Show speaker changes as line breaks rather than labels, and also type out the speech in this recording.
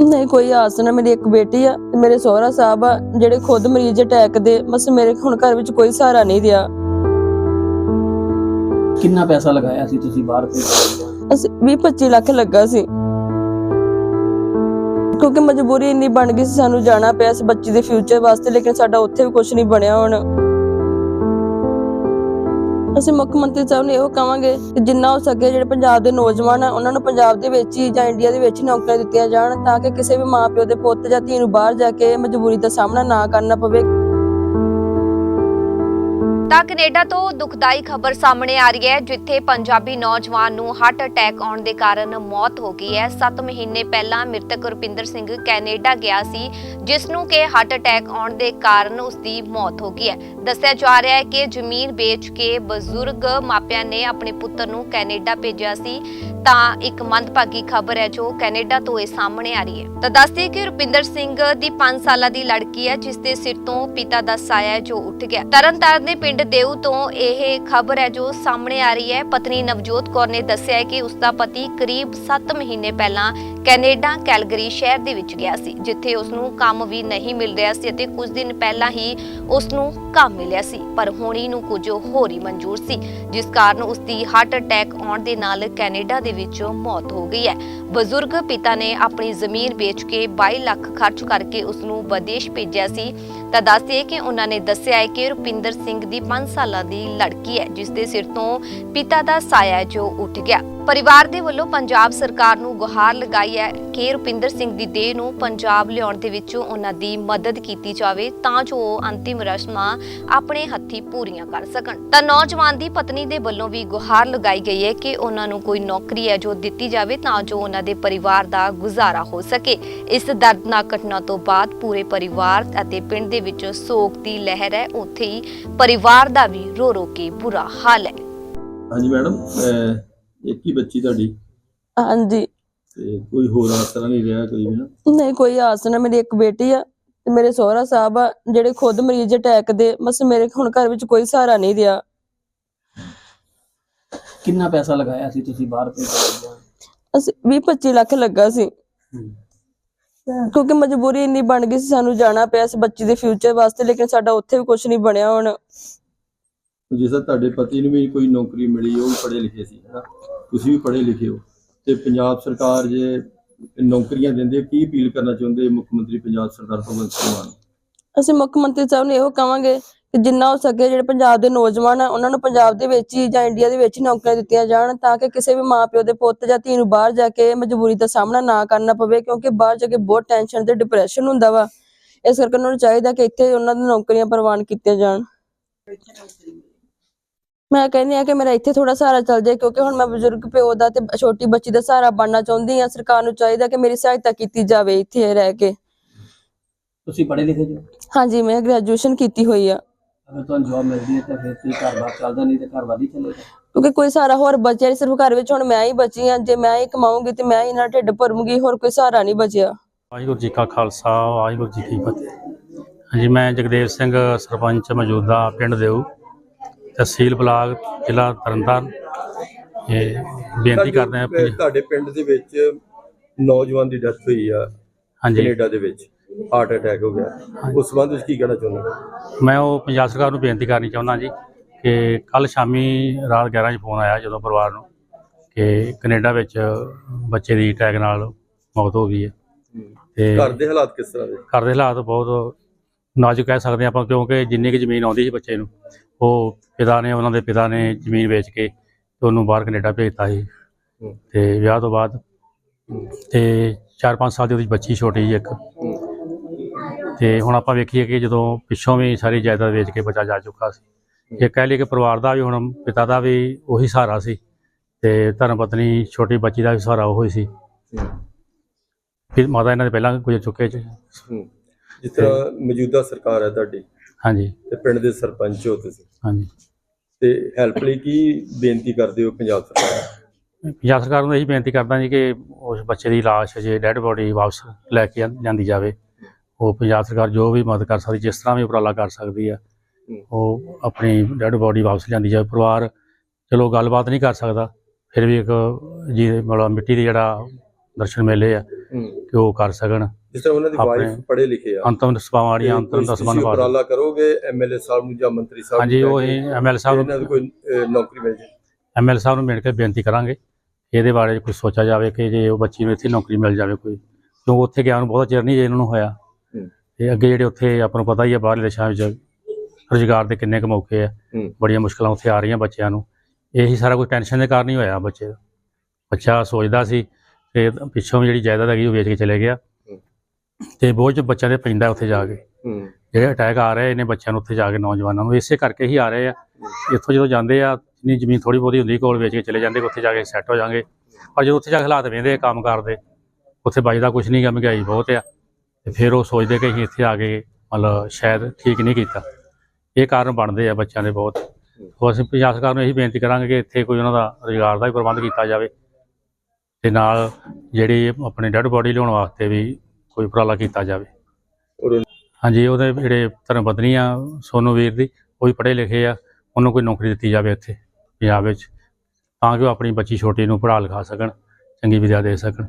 ਨਹੀਂ ਕੋਈ ਆਸ ਨਾ ਮੇਰੀ ਇੱਕ ਬੇਟੀ ਆ ਤੇ ਮੇਰੇ ਸਹੁਰਾ ਸਾਹਿਬ ਆ ਜਿਹੜੇ ਖੁਦ ਮਰੀਜ਼ ਅਟੈਕ ਦੇ ਬਸ ਮੇਰੇ ਹੁਣ ਘਰ ਵਿੱਚ ਕੋਈ ਸਹਾਰਾ ਨਹੀਂ ਰਿਹਾ।
ਕਿੰਨਾ ਪੈਸਾ ਲਗਾਇਆ ਸੀ ਤੁਸੀਂ ਬਾਹਰ ਭੇਜਣ ਦਾ
ਅਸੀਂ 20 25 ਲੱਖ ਲੱਗਾ ਸੀ। ਕਿਉਂਕਿ ਮਜਬੂਰੀ ਇੰਨੀ ਬਣ ਗਈ ਸੀ ਸਾਨੂੰ ਜਾਣਾ ਪਿਆ ਸੀ ਬੱਚੀ ਦੇ ਫਿਊਚਰ ਵਾਸਤੇ ਲੇਕਿਨ ਸਾਡਾ ਉੱਥੇ ਵੀ ਕੁਝ ਨਹੀਂ ਬਣਿਆ ਹੁਣ। ਅਸੀਂ ਮੁੱਖ ਮੰਤਰੀ ਸਾਹਿਬ ਨੂੰ ਇਹੋ ਕਹਾਂਗੇ ਕਿ ਜਿੰਨਾ ਹੋ ਸਕੇ ਜਿਹੜੇ ਪੰਜਾਬ ਦੇ ਨੌਜਵਾਨ ਆ, ਉਹਨਾਂ ਨੂੰ ਪੰਜਾਬ ਦੇ ਵਿੱਚ ਹੀ ਜਾਂ ਇੰਡੀਆ ਦੇ ਵਿੱਚ ਹੀ ਨੌਕਰੀਆਂ ਦਿੱਤੀਆਂ ਜਾਣ ਤਾਂ ਕਿ ਕਿਸੇ ਵੀ ਮਾਪਿਓ ਦੇ ਪੁੱਤ ਜਾਂ ਧੀ ਨੂੰ ਬਾਹਰ ਜਾ ਕੇ ਮਜਬੂਰੀ ਦਾ ਸਾਹਮਣਾ ਨਾ ਕਰਨਾ ਪਵੇ।
ਤਾਂ ਕੈਨੇਡਾ ਤੋਂ ਦੁਖਦਾਈ ਖਬਰ ਸਾਹਮਣੇ ਆ ਰਹੀ ਹੈ, ਜਿੱਥੇ ਪੰਜਾਬੀ ਨੌਜਵਾਨ ਨੂੰ ਹਾਰਟ ਅਟੈਕ ਆਉਣ ਦੇ ਕਾਰਨ ਮੌਤ ਹੋ ਗਈ ਹੈ। 7 ਮਹੀਨੇ ਪਹਿਲਾਂ ਮ੍ਰਿਤਕ ਰੁਪਿੰਦਰ ਸਿੰਘ ਕੈਨੇਡਾ ਗਿਆ ਸੀ, ਜਿਸ ਨੂੰ ਕਿ ਹਾਰਟ ਅਟੈਕ ਆਉਣ ਦੇ ਕਾਰਨ ਉਸ ਦੀ ਮੌਤ ਹੋ ਗਈ ਹੈ। ਦੱਸਿਆ ਜਾ ਰਿਹਾ ਹੈ ਕਿ ਜ਼ਮੀਨ ਵੇਚ ਕੇ ਬਜ਼ੁਰਗ ਮਾਪਿਆਂ ਨੇ ਆਪਣੇ ਪੁੱਤਰ ਨੂੰ ਕੈਨੇਡਾ ਭੇਜਿਆ ਸੀ, ਤਾਂ ਇੱਕ ਮੰਦਭਾਗੀ ਖਬਰ ਹੈ ਜੋ ਕੈਨੇਡਾ ਤੋਂ ਇਹ ਸਾਹਮਣੇ ਆ ਰਹੀ ਹੈ। ਤਾਂ ਦੱਸਦੇ ਕਿ ਰੁਪਿੰਦਰ ਸਿੰਘ ਦੀ 5 ਸਾਲਾਂ ਦੀ ਲੜਕੀ ਹੈ, ਜਿਸ ਦੇ ਸਿਰ ਤੋਂ ਪਿਤਾ ਦਾ ਸਾਇਆ ਜੋ ਉੱਠ ਗਿਆ। ਤਰਨਤਾਰਨ ਦੇ ਪਿੰਡ ਦੇਉ ਤੋਂ ਇਹ ਖਬਰ ਹੈ ਜੋ ਸਾਹਮਣੇ ਆ ਰਹੀ ਹੈ। ਪਤਨੀ ਨਵਜੋਤ ਕੌਰ ਨੇ ਦੱਸਿਆ ਹੈ ਕਿ ਉਸ ਦਾ ਪਤੀ ਕਰੀਬ 7 ਮਹੀਨੇ ਪਹਿਲਾਂ ਕੈਨੇਡਾ ਕੈਲਗਰੀ ਸ਼ਹਿਰ ਦੇ ਵਿੱਚ ਗਿਆ ਸੀ, ਜਿੱਥੇ ਉਸ ਨੂੰ ਕੰਮ ਵੀ ਨਹੀਂ ਮਿਲ ਰਿਹਾ ਸੀ ਅਤੇ ਕੁਝ ਦਿਨ ਪਹਿਲਾਂ ਹੀ ਉਸ ਨੂੰ ਕੰਮ ਮਿਲਿਆ ਸੀ, ਪਰ ਹੋਣੀ ਨੂੰ ਕੁਝ ਹੋਰ ਹੀ ਮਨਜ਼ੂਰ ਸੀ, ਜਿਸ ਕਾਰਨ ਉਸ ਦੀ ਹਾਰਟ ਅਟੈਕ ਆਉਣ ਦੇ ਨਾਲ ਕੈਨੇਡਾ ਦੇ ਵਿੱਚ ਮੌਤ ਹੋ ਗਈ ਹੈ। ਬਜ਼ੁਰਗ ਪਿਤਾ ਨੇ ਆਪਣੀ ਜ਼ਮੀਨ ਵੇਚ ਕੇ 22 ਲੱਖ ਖਰਚ ਕਰਕੇ ਉਸ ਨੂੰ ਵਿਦੇਸ਼ ਭੇਜਿਆ ਸੀ, ਤਾਂ ਦੱਸਦੇ ਕਿ ਉਹਨਾਂ ਨੇ ਦੱਸਿਆ ਹੈ ਕਿ ਰੁਪਿੰਦਰ ਸਿੰਘ ਦੀ 5 ਸਾਲਾਂ ਦੀ ਲੜਕੀ ਹੈ, ਜਿਸ ਦੇ ਸਿਰ ਤੋਂ ਪਿਤਾ ਦਾ ਸਾਇਆ ਜੋ ਉੱਠ ਗਿਆ। ਪਰਿਵਾਰ ਦੇ ਵੱਲੋਂ ਪੰਜਾਬ ਸਰਕਾਰ ਨੂੰ ਗੁਹਾਰ ਲਗਾਈ ਹੈ। ਕਿ ਰੁਪਿੰਦਰ ਸਿੰਘ ਦੀ ਦੇਹ ਨੂੰ ਪੰਜਾਬ ਲਿਆਉਣ ਦੇ ਵਿੱਚ ਉਹਨਾਂ ਦੀ ਮਦਦ ਕੀਤੀ ਜਾਵੇ ਤਾਂ ਜੋ ਉਹ ਅੰਤਿਮ ਰਸਮਾਂ ਆਪਣੇ ਹੱਥੀ ਪੂਰੀਆਂ ਕਰ ਸਕਣ। ਤਾਂ ਨੌਜਵਾਨ ਦੀ ਪਤਨੀ ਦੇ ਵੱਲੋਂ ਵੀ ਗੁਹਾਰ ਲਗਾਈ ਗਈ ਹੈ ਕਿ ਉਹਨਾਂ ਨੂੰ ਕੋਈ ਨੌਕਰੀ ਹੈ ਜੋ ਦਿੱਤੀ ਜਾਵੇ ਤਾਂ ਜੋ ਉਹਨਾਂ ਦੇ ਪਰਿਵਾਰ ਦਾ ਗੁਜ਼ਾਰਾ ਹੋ ਸਕੇ। ਇਸ ਦਰਦਨਾਕ ਘਟਨਾ ਤੋਂ ਬਾਅਦ ਪੂਰੇ ਪਰਿਵਾਰ ਅਤੇ ਪਿੰਡ ਦੇ ਵਿੱਚ ਸੋਗ ਦੀ ਲਹਿਰ ਹੈ। ਉੱਥੇ ਹੀ ਪਰਿਵਾਰ ਦਾ ਵੀ ਰੋ ਰੋ ਕੇ ਬੁਰਾ ਹਾਲ ਹੈ।
ਹਾਂਜੀ ਮੈਡਮ ਇੱਕ ਹੀ ਬੱਚੀ ਤੁਹਾਡੀ?
ਹਾਂਜੀ।
ਤੇ ਕੋਈ ਹੋਰ ਆਸਰਾ ਨਹੀਂ ਰਿਹਾ ਕੋਈ ਵੀ ਨਾ?
ਨਹੀਂ ਕੋਈ ਆਸ ਨਾ ਮੇਰੀ ਇੱਕ ਬੇਟੀ ਆ ਤੇ ਮੇਰੇ ਸਹੁਰਾ ਸਾਹਿਬ ਆ ਜਿਹੜੇ ਖੁਦ ਮਰੀਜ਼ ਅਟੈਕ ਦੇ ਬਸ ਮੇਰੇ ਹੁਣ ਘਰ ਵਿੱਚ ਕੋਈ ਸਹਾਰਾ ਨਹੀਂ ਰਿਹਾ।
ਕਿੰਨਾ ਪੈਸਾ ਲਗਾਇਆ ਸੀ ਤੁਸੀਂ ਬਾਹਰ ਭੇਜਣ ਦਾ
ਅਸੀਂ 20 25 ਲੱਖ ਲੱਗਾ ਸੀ। ਕਿਉਂਕਿ ਮਜਬੂਰੀ ਇੰਨੀ ਬਣ ਗਈ ਸੀ ਸਾਨੂੰ ਜਾਣਾ ਪਿਆ ਸੀ ਬੱਚੀ ਦੇ ਫਿਊਚਰ ਵਾਸਤੇ ਲੇਕਿਨ ਸਾਡਾ ਉੱਥੇ ਵੀ ਕੁਝ ਨਹੀਂ ਬਣਿਆ ਹੁਣ।
ਜਿਸ ਤਰ੍ਹਾਂ ਤੁਹਾਡੇ ਪਤੀ ਨੂੰ ਵੀ ਕੋਈ ਨੌਕਰੀ ਮਿਲੀ ਉਹ ਵੀ ਪੜ੍ਹੇ ਲਿਖੇ ਸੀ ਹਨਾ? ਤੁਸੀਂ ਵੀ ਪੜ੍ਹੇ ਲਿਖੇ ਹੋ। ਤੇ ਪੰਜਾਬ ਸਰਕਾਰ ਜੇ ਨੌਕਰੀਆਂ ਦਿੰਦੇ ਕੀ ਅਪੀਲ ਕਰਨਾ ਚਾਹੁੰਦੇ ਮੁੱਖ ਮੰਤਰੀ ਪੰਜਾਬ ਸਰਦਾਰ ਭਗਵੰਤ ਸਿੰਘ ਮਾਨ?
ਅਸੀਂ ਮੁੱਖ ਮੰਤਰੀ ਸਾਹਿਬ ਨੂੰ ਇਹੋ ਕਹਾਂਗੇ ਕਿ ਜਿੰਨਾ ਹੋ ਸਕੇ ਜਿਹੜੇ ਪੰਜਾਬ ਦੇ ਨੌਜਵਾਨ ਆ, ਉਹਨਾਂ ਨੂੰ ਪੰਜਾਬ ਦੇ ਵਿੱਚ ਹੀ ਜਾਂ ਇੰਡੀਆ ਦੇ ਵਿੱਚ ਨੌਕਰੀਆਂ ਦਿੱਤੀਆਂ ਜਾਣ ਤਾਂ ਕਿ ਕਿਸੇ ਵੀ ਮਾਪਿਓ ਦੇ ਪੁੱਤ ਜਾਂ ਧੀ ਨੂੰ ਬਾਹਰ ਜਾ ਕੇ ਮਜਬੂਰੀ ਦਾ ਸਾਹਮਣਾ ਨਾ ਕਰਨਾ ਪਵੇ, ਕਿਉਂਕਿ ਬਾਹਰ ਜਾ ਕੇ ਬਹੁਤ ਟੈਨਸ਼ਨ ਤੇ ਡਿਪਰੈਸ਼ਨ ਹੁੰਦਾ ਵਾ। ਇਸ ਕਰਕੇ ਉਹਨਾਂ ਨੂੰ ਚਾਹੀਦਾ ਕਿ ਇੱਥੇ ਉਹਨਾਂ ਦੀਆਂ ਨੌਕਰੀਆਂ ਪ੍ਰਵਾਨ ਕੀਤੀਆਂ ਜਾਣ। ਮੈਂ ਕਹਿੰਦੀ ਆ ਕਿ ਮੇਰਾ ਇੱਥੇ ਥੋੜਾ ਸਹਾਰਾ ਚੱਲ ਜਾਏ ਕਿਉਂਕਿ ਹੁਣ ਮੈਂ ਬਜ਼ੁਰਗ ਪਿਓ ਦਾ ਤੇ ਛੋਟੀ ਬੱਚੀ ਦਾ ਸਹਾਰਾ ਬਣਨਾ ਚਾਹੁੰਦੀ ਆ ਸਰਕਾਰ ਨੂੰ ਚਾਹੀਦਾ ਕਿ ਮੇਰੀ ਸਹਾਇਤਾ ਕੀਤੀ ਜਾਵੇ ਇੱਥੇ ਰਹਿ ਕੇ।
ਤੁਸੀਂ ਪੜ੍ਹੇ ਲਿਖੇ ਜੋ?
ਹਾਂਜੀ ਮੈਂ ਗ੍ਰੈਜੂਏਸ਼ਨ ਕੀਤੀ ਹੋਈ ਆ।
ਅਗਰ ਤੁਹਾਨੂੰ ਜੌਬ ਮਿਲਦੀ ਹੈ ਤਾਂ ਫਿਰ ਤੇ ਘਰ-ਬਾਰ ਚੱਲਦਾ ਨਹੀਂ ਤੇ ਘਰ-ਬਾਰ ਹੀ ਚੱਲੇਗਾ
ਕਿਉਂਕਿ ਕੋਈ ਸਹਾਰਾ ਹੋਰ ਬਚਿਆ ਨਹੀਂ ਸਿਰਫ ਘਰ ਵਿੱਚ ਹੁਣ ਮੈਂ ਹੀ ਬਚੀ ਆ ਜੇ ਮੈਂ ਹੀ ਕਮਾਉਂਗੀ ਤੇ ਮੈਂ ਹੀ ਨਾਲ ਢਿੱਡ ਭਰੂੰਗੀ ਹੋਰ ਕੋਈ ਸਹਾਰਾ ਨਹੀਂ ਬਚਿਆ।
ਵਾਹਿਗੁਰੂ ਜੀ ਕਾ ਖਾਲਸਾ ਵਾਹਿਗੁਰੂ ਜੀ ਕੀ ਫਤਿਹ। ਹਾਂਜੀ ਮੈਂ ਜਗਦੇਵ ਸਿੰਘ ਸਰਪੰਚ ਮੌਜੂਦਾ ਪਿੰਡ ਦੇਉ ਤਹਿਸੀਲ ਬਲਾਕ ਜ਼ਿਲ੍ਹਾ ਤਰਨਤਾਰਨ। ਇਹ ਬੇਨਤੀ ਕਰਦੇ ਹਾਂ
ਤੁਹਾਡੇ- ਤੁਹਾਡੇ ਪਿੰਡ ਦੇ ਵਿੱਚ ਨੌਜਵਾਨ ਦੀ ਡੈਥ ਹੋਈ ਆ
ਹਾਂਜੀ।
ਕੈਨੇਡਾ ਦੇ ਵਿੱਚ ਹਾਰਟ ਅਟੈਕ ਹੋ ਗਿਆ। ਉਸ ਸੰਬੰਧ ਵਿੱਚ ਕੀ ਕਹਿਣਾ ਚਾਹੁੰਦੇ
ਮੈਂ ਉਹ ਪੰਜਾਬ ਸਰਕਾਰ ਨੂੰ ਬੇਨਤੀ ਕਰਨੀ ਚਾਹੁੰਦਾ ਜੀ ਕਿ ਕੱਲ ਸ਼ਾਮੀ ਰਾਤ 11 ਵਜੇ ਫੋਨ ਆਇਆ ਜਦੋਂ ਪਰਿਵਾਰ ਨੂੰ ਕਿ ਕੈਨੇਡਾ ਵਿੱਚ ਬੱਚੇ ਦੀ ਅਟੈਕ ਨਾਲ ਮੌਤ ਹੋ ਗਈ ਹੈ। ਤੇ
ਘਰ ਦੇ ਹਾਲਾਤ ਕਿਸ ਤਰ੍ਹਾਂ ਦੇ?
ਘਰ ਦੇ ਹਾਲਾਤ ਬਹੁਤ ਨਾਜ਼ੁਕ ਕਹਿ ਸਕਦੇ ਆਪਾਂ ਕਿਉਂਕਿ ਜਿੰਨੀ ਕੁ ਜ਼ਮੀਨ ਆਉਂਦੀ ਸੀ ਬੱਚੇ ਨੂੰ ਉਹ ਪਿਤਾ ਨੇ ਉਹਨਾਂ ਦੇ ਪਿਤਾ ਨੇ ਜ਼ਮੀਨ ਵੇਚ ਕੇ ਤੇ ਉਹਨੂੰ ਬਾਹਰ ਕੈਨੇਡਾ ਭੇਜਤਾ ਸੀ। ਤੇ ਵਿਆਹ ਤੋਂ ਬਾਅਦ ਤੇ 4-5 ਸਾਲ ਦੀ ਉਹਦੀ ਬੱਚੀ ਛੋਟੀ ਜਿਹੀ ਇੱਕ। ਤੇ ਹੁਣ ਆਪਾਂ ਵੇਖੀਏ ਕਿ ਜਦੋਂ ਪਿੱਛੋਂ ਵੀ ਸਾਰੀ ਜਾਇਦਾਦ ਵੇਚ ਕੇ ਬੱਚਾ ਜਾ ਚੁੱਕਾ ਸੀ। ਇਹ ਕਹਿ ਲਈ ਕਿ ਪਰਿਵਾਰ ਦਾ ਵੀ ਹੁਣ ਪਿਤਾ ਦਾ ਵੀ ਉਹੀ ਸਹਾਰਾ ਸੀ ਤੇ ਧਰਮ ਪਤਨੀ ਛੋਟੀ ਬੱਚੀ ਦਾ ਵੀ ਸਹਾਰਾ ਉਹ ਹੀ। ਸੀ ਫਿਰ ਮਾਤਾ ਇਹਨਾਂ ਦੇ ਪਹਿਲਾਂ ਗੁਜ਼ਰ ਚੁੱਕੇ।
ਜਿਸ ਤਰ੍ਹਾਂ ਮੌਜੂਦਾ ਸਰਕਾਰ ਹੈ ਤੁਹਾਡੀ
ਹਾਂਜੀ।
ਤੇ ਪਿੰਡ ਦੇ ਸਰਪੰਚ ਹੋ ਤੁਸੀਂ?
ਹਾਂਜੀ।
ਤੇ ਹੈਲਪ ਲਈ ਕੀ ਬੇਨਤੀ ਕਰਦੇ ਹੋ ਪੰਜਾਬ ਸਰਕਾਰ ਨੂੰ?
ਪੰਜਾਬ ਸਰਕਾਰ ਨੂੰ ਇਹੀ ਬੇਨਤੀ ਕਰਦਾ ਜੀ ਕਿ ਉਸ ਬੱਚੇ ਦੀ ਲਾਸ਼ ਜੇ ਡੈੱਡ ਬੋਡੀ ਵਾਪਸ ਲੈ ਕੇ ਜਾਂਦੀ ਜਾਵੇ। ਉਹ ਪੰਜਾਬ ਸਰਕਾਰ ਜੋ ਵੀ ਮਦਦ ਕਰ ਸਕਦੀ ਜਿਸ ਤਰ੍ਹਾਂ ਵੀ ਉਪਰਾਲਾ ਕਰ ਸਕਦੀ ਆ ਉਹ ਆਪਣੀ ਡੈੱਡ ਬੋਡੀ ਵਾਪਸ ਜਾਂਦੀ ਜਾਵੇ। ਪਰਿਵਾਰ ਚਲੋ ਗੱਲਬਾਤ ਨਹੀਂ ਕਰ ਸਕਦਾ ਫਿਰ ਵੀ ਇੱਕ ਜੀ ਮਤਲਬ ਮਿੱਟੀ ਦੇ ਜਿਹੜਾ ਦਰਸ਼ਨ ਮੇਲੇ ਆ ਕਿ ਉਹ ਕਰ ਸਕਣ।
ਜਿਸ ਤਰ੍ਹਾਂ ਉਹਨਾਂ ਦੀ ਵਾਈਫ ਪੜ੍ਹੇ ਲਿਖੇ ਆ।
ਅੰਤਮ ਸਭਾਵਾਂ ਵਾਲੀਆਂ ਅੰਤਮ
ਕੋਈ
ਦਸਵਾਂ
ਤੁਸੀਂ
ਨੂੰ
ਉਪਰਾਲਾ ਕਰੋਗੇ ਐਮਐਲਏ ਸਾਹਿਬ ਨੂੰ ਜਾਂ ਮੰਤਰੀ ਸਾਹਿਬ
ਹਾਂਜੀ ਉਹ
ਕਹਿ ਕੇ
ਇਹ ਐਮਐਲ ਸਾਹਿਬ
ਇਹਨਾਂ ਨੂੰ ਕੋਈ ਨੌਕਰੀ ਮਿਲ ਜਾਏ
ਐਮਐਲ ਸਾਹਿਬ ਨੂੰ ਮਿਲ ਕੇ ਬੇਨਤੀ ਕਰਾਂਗੇ। ਇਹਦੇ ਬਾਰੇ ਕੁਝ ਸੋਚਿਆ ਜਾਵੇ ਕਿ ਜੇ ਉਹ ਬੱਚੀ ਨੂੰ ਇੱਥੇ ਨੌਕਰੀ ਮਿਲ ਜਾਵੇ ਕੋਈ। ਕਿਉਂ ਉੱਥੇ ਗਿਆ ਨੂੰ ਬਹੁਤਾ ਚਿਰ ਨਹੀਂ ਜੇ ਇਹਨਾਂ ਨੂੰ ਹੋਇਆ। ਤੇ ਅੱਗੇ ਜਿਹੜੇ ਉੱਥੇ ਆਪਾਂ ਨੂੰ ਪਤਾ ਹੀ ਆ ਬਾਹਰਲੇ ਦੇਸ਼ਾਂ ਵਿੱਚ ਰੁਜ਼ਗਾਰ ਦੇ ਕਿੰਨੇ ਕੁ ਮੌਕੇ ਆ। ਬੜੀਆਂ ਮੁਸ਼ਕਲਾਂ ਉੱਥੇ ਆ ਰਹੀਆਂ ਬੱਚਿਆਂ ਨੂੰ। ਇਹੀ ਸਾਰਾ ਕੁਝ ਟੈਨਸ਼ਨ ਦੇ ਕਾਰਨ ਹੀ ਹੋਇਆ ਬੱਚੇ ਦਾ। ਬੱਚਾ ਸੋਚਦਾ ਸੀ ਤੇ ਪਿੱਛੋਂ ਜਿਹੜੀ ਜਾਇਦਾਦ ਹੈਗੀ ਉਹ ਵੇਚ ਕੇ ਚਲੇ ਗਿਆ। ਤੇ ਬੋਝ ਬੱਚਿਆਂ ਦੇ ਪੈਂਦਾ ਉੱਥੇ ਜਾ ਕੇ। ਜਿਹੜੇ ਅਟੈਕ ਆ ਰਹੇ ਨੇ ਬੱਚਿਆਂ ਨੂੰ ਉੱਥੇ ਜਾ ਕੇ ਨੌਜਵਾਨਾਂ ਨੂੰ ਇਸੇ ਕਰਕੇ ਹੀ ਆ ਰਹੇ ਆ। ਇੱਥੋਂ ਜਦੋਂ ਜਾਂਦੇ ਆ ਜਿੰਨੀ ਜ਼ਮੀਨ ਥੋੜੀ ਬਹੁਤੀ ਹੁੰਦੀ ਕੋਲ ਵੇਚ ਕੇ ਚਲੇ ਜਾਂਦੇ ਉੱਥੇ ਜਾ ਕੇ ਸੈੱਟ ਹੋ ਜਾਣਗੇ ਪਰ ਜਦੋਂ ਉੱਥੇ ਜਾ ਕੇ ਹਾਲਾਤ ਵੇਂਦੇ ਕੰਮ ਕਰਦੇ ਉੱਥੇ ਬਚਦਾ ਕੁਝ ਨਹੀਂ ਗਾ ਮਹਿੰਗਾਈ ਬਹੁਤ ਆ। ਤੇ ਫਿਰ ਉਹ ਸੋਚਦੇ ਕਿ ਅਸੀਂ ਇੱਥੇ ਆ ਕੇ ਮਤਲਬ ਸ਼ਾਇਦ ਠੀਕ ਨਹੀਂ ਕੀਤਾ। ਇਹ ਕਾਰਨ ਬਣਦੇ ਆ ਬੱਚਿਆਂ ਦੇ ਬਹੁਤ। ਅਸੀਂ ਪੰਜਾਬ ਸਰਕਾਰ ਨੂੰ ਇਹੀ ਬੇਨਤੀ ਕਰਾਂਗੇ ਕਿ ਇੱਥੇ ਕੋਈ ਉਹਨਾਂ ਦਾ ਰੁਜ਼ਗਾਰ ਦਾ ਵੀ ਪ੍ਰਬੰਧ ਕੀਤਾ ਜਾਵੇ। ਤੇ ਨਾਲ ਜਿਹੜੀ ਆਪਣੇ ਡੈਡ ਬੋਡੀ ਲਿਆਉਣ ਵਾਸਤੇ ਵੀ ਕੋਈ ਉਪਰਾਲਾ ਕੀਤਾ ਜਾਵੇ। ਹਾਂਜੀ ਉਹਦੇ ਜਿਹੜੇ ਧਰਮ ਪਤਨੀ ਆ ਸੋਨੂ ਵੀਰ ਦੀ ਉਹ ਵੀ ਪੜ੍ਹੇ ਲਿਖੇ ਆ ਉਹਨੂੰ ਕੋਈ ਨੌਕਰੀ ਦਿੱਤੀ ਜਾਵੇ ਇੱਥੇ ਪੰਜਾਬ ਵਿੱਚ ਤਾਂ ਕਿ ਉਹ ਆਪਣੀ ਬੱਚੀ ਛੋਟੀ ਨੂੰ ਪੜ੍ਹਾ ਲਿਖਾ ਸਕਣ ਚੰਗੀ ਵਿਦਿਆ ਦੇ ਸਕਣ।